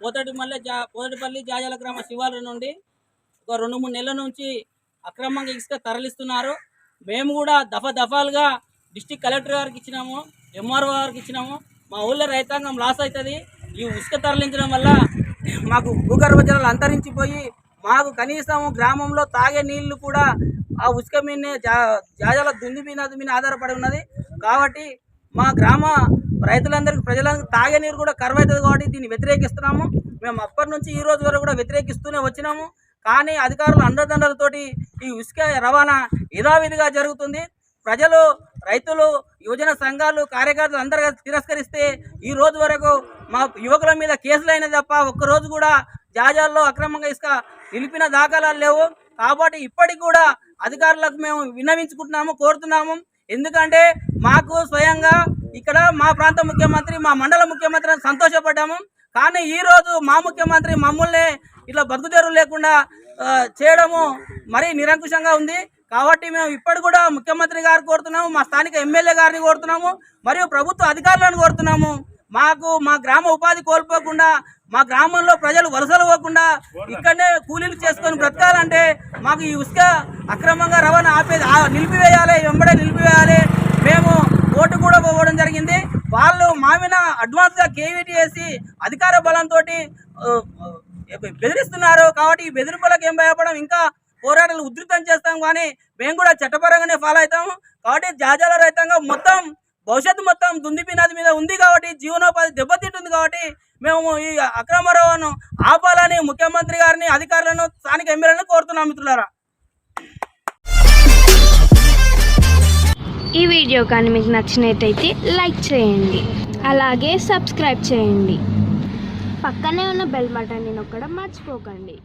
పొదటిపల్లి జా పొదటిపల్లి జాజాల గ్రామ శివారు నుండి ఒక రెండు మూడు నెలల నుంచి అక్రమంగా ఇసుక తరలిస్తున్నారు. మేము కూడా దఫా దఫాలుగా డిస్టిక్ కలెక్టర్ గారికి ఇచ్చినాము ఎంఆర్ఓ గారికి ఇచ్చినాము. మా ఊళ్ళో రైతాంగం లాస్ అవుతుంది. ఈ ఇసుక తరలించడం వల్ల మాకు భూగర్భ జలాలు అంతరించిపోయి మాకు కనీసం గ్రామంలో తాగే నీళ్ళు కూడా ఆ ఉసుక మీదనే జా జాజాల దుంది మీద మీద ఆధారపడి ఉన్నది. కాబట్టి మా గ్రామ రైతులందరికీ ప్రజలందరికీ తాగే నీరు కూడా కరువు అవుతుంది కాబట్టి దీన్ని వ్యతిరేకిస్తున్నాము. మేము అప్పటి నుంచి ఈ రోజు వరకు కూడా వ్యతిరేకిస్తూనే వచ్చినాము. కానీ అధికారుల అండదండలతోటి ఈ ఇసుక రవాణా యథావిధిగా జరుగుతుంది. ప్రజలు రైతులు యువజన సంఘాలు కార్యకర్తలు అందరూ తిరస్కరిస్తే ఈ రోజు వరకు మా యువకుల మీద కేసులైన తప్ప ఒక్కరోజు కూడా జాజాల్లో అక్రమంగా ఇసుక నిలిపిన దాఖలాలు లేవు. కాబట్టి ఇప్పటికి కూడా అధికారులకు మేము విన్నవించుకుంటున్నాము కోరుతున్నాము. ఎందుకంటే మాకు స్వయంగా ఇక్కడ మా ప్రాంత ముఖ్యమంత్రి మా మండల ముఖ్యమంత్రి సంతోషపడ్డాము. కానీ ఈ రోజు మా ముఖ్యమంత్రి మమ్మల్ని ఇట్లా బతుకుదేరు లేకుండా చేయడము మరీ నిరంకుశంగా ఉంది. కాబట్టి మేము ఇప్పటి కూడా ముఖ్యమంత్రి గారు కోరుతున్నాము మా స్థానిక ఎమ్మెల్యే గారిని కోరుతున్నాము మరియు ప్రభుత్వ అధికారులను కోరుతున్నాము. మాకు మా గ్రామ ఉపాధి కోల్పోకుండా మా గ్రామంలో ప్రజలు వలసలు పోకుండా ఇక్కడనే కూలీలు చేసుకొని బ్రతకాలంటే మాకు ఈ ఉసుక అక్రమంగా రవాణా ఆపేది నిలిపివేయాలి వెంబడే నిలిపివేయాలి. మేము ఓటు కూడా పోవడం జరిగింది. వాళ్ళు మా అడ్వాన్స్గా కేవీటీ వేసి అధికార బలంతో బెదిరిస్తున్నారు. కాబట్టి ఈ బెదిరింపులకు ఏం భయపడం? ఇంకా పోరాటాలు ఉధృతం చేస్తాం కానీ మేము కూడా చట్టపరంగానే ఫాలో అవుతాము. కాబట్టి జాజాల రహితంగా మొత్తం భవిష్యత్తు మొత్తం దుందిపి నది మీద ఉంది కాబట్టి జీవనోపాధి దెబ్బతింటుంది కాబట్టి మేము ఈ అక్రమ రవాణాను ఆపాలని ముఖ్యమంత్రి గారిని అధికారులను స్థానిక ఎమ్మెల్యేలను కోరుతున్నాం మిత్రులారా. ఈ వీడియో కానీ మీకు నచ్చినట్టయితే లైక్ చేయండి. అలాగే సబ్స్క్రైబ్ చేయండి. పక్కనే ఉన్న బెల్ బటన్ని నొక్కడం మర్చిపోకండి.